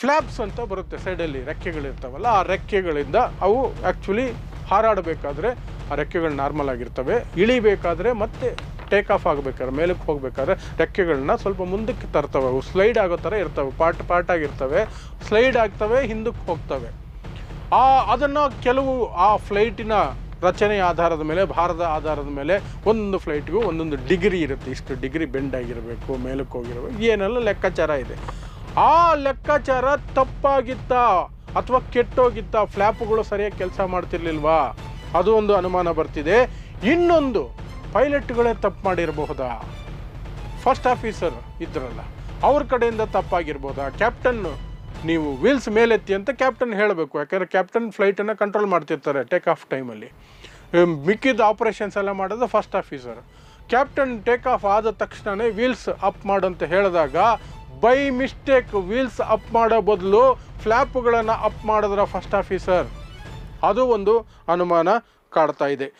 ಫ್ಲ್ಯಾಪ್ಸ್ ಅಂತ ಬರುತ್ತೆ ಸೈಡಲ್ಲಿ ರೆಕ್ಕೆಗಳಿರ್ತಾವಲ್ಲ ಆ ರೆಕ್ಕೆಗಳಿಂದ ಅವು ಆ್ಯಕ್ಚುಲಿ ಹಾರಾಡಬೇಕಾದ್ರೆ ಆ ರೆಕ್ಕೆಗಳು ನಾರ್ಮಲ್ ಆಗಿರ್ತವೆ. ಇಳಿಬೇಕಾದ್ರೆ ಮತ್ತೆ ಟೇಕ್ ಆಫ್ ಆಗಬೇಕಾದ್ರೆ, ಮೇಲಕ್ಕೆ ಹೋಗ್ಬೇಕಾದ್ರೆ ರೆಕ್ಕೆಗಳನ್ನ ಸ್ವಲ್ಪ ಮುಂದಕ್ಕೆ ತರ್ತವೆ. ಅವು ಸ್ಲೈಡ್ ಆಗೋ ಥರ ಇರ್ತವೆ ಪಾರ್ಟ್ ಪಾರ್ಟ್ ಆಗಿರ್ತವೆ ಸ್ಲೈಡ್ ಆಗ್ತವೆ, ಹಿಂದಕ್ಕೆ ಹೋಗ್ತವೆ. ಆ, ಅದನ್ನು ಕೆಲವು ಆ ಫ್ಲೈಟಿನ ರಚನೆಯ ಆಧಾರದ ಮೇಲೆ, ಭಾರದ ಆಧಾರದ ಮೇಲೆ ಒಂದೊಂದು ಫ್ಲೈಟ್ಗೂ ಒಂದೊಂದು ಡಿಗ್ರಿ ಇರುತ್ತೆ. ಇಷ್ಟು ಡಿಗ್ರಿ ಬೆಂಡ್ ಆಗಿರಬೇಕು, ಮೇಲಕ್ಕೆ ಹೋಗಿರಬೇಕು, ಏನೆಲ್ಲ ಲೆಕ್ಕಾಚಾರ ಇದೆ. ಆ ಲೆಕ್ಕಾಚಾರ ತಪ್ಪಾಗಿತ್ತ ಅಥವಾ ಕೆಟ್ಟೋಗಿತ್ತ? ಫ್ಲ್ಯಾಪ್ಗಳು ಸರಿಯಾಗಿ ಕೆಲಸ ಮಾಡ್ತಿರ್ಲಿಲ್ವಾ? ಅದು ಒಂದು ಅನುಮಾನ ಬರ್ತಿದೆ. ಇನ್ನೊಂದು, ಪೈಲಟ್ಗಳೇ ತಪ್ಪು ಮಾಡಿರಬಹುದಾ ಫಸ್ಟ್ ಆಫೀಸರ್ ಇದ್ರಲ್ಲ, ಅವ್ರ ಕಡೆಯಿಂದ ತಪ್ಪಾಗಿರ್ಬೋದಾ? ಕ್ಯಾಪ್ಟನ್ ನೀವು ವೀಲ್ಸ್ ಮೇಲೆತ್ತಿ ಅಂತ ಕ್ಯಾಪ್ಟನ್ ಹೇಳಬೇಕು. ಯಾಕಂದರೆ ಕ್ಯಾಪ್ಟನ್ ಫ್ಲೈಟನ್ನು ಕಂಟ್ರೋಲ್ ಮಾಡ್ತಿರ್ತಾರೆ ಟೇಕ್ ಆಫ್ ಟೈಮಲ್ಲಿ ಮಿಕ್ಕಿದ ಆಪರೇಷನ್ಸ್ ಎಲ್ಲ ಮಾಡೋದು first officer captain take off ಆದ ತಕ್ಷಣವೇ ವೀಲ್ಸ್ ಅಪ್ ಮಾಡು ಅಂತ ಹೇಳಿದಾಗ ಬೈ ಮಿಸ್ಟೇಕ್ ವೀಲ್ಸ್ ಅಪ್ ಮಾಡೋ ಬದಲು ಫ್ಲ್ಯಾಪ್ಗಳನ್ನು ಅಪ್ ಮಾಡಿದ್ರ ಫಸ್ಟ್ ಆಫೀಸರ್. ಅದು ಒಂದು ಅನುಮಾನ ಕಾಡ್ತಾ ಇದೆ.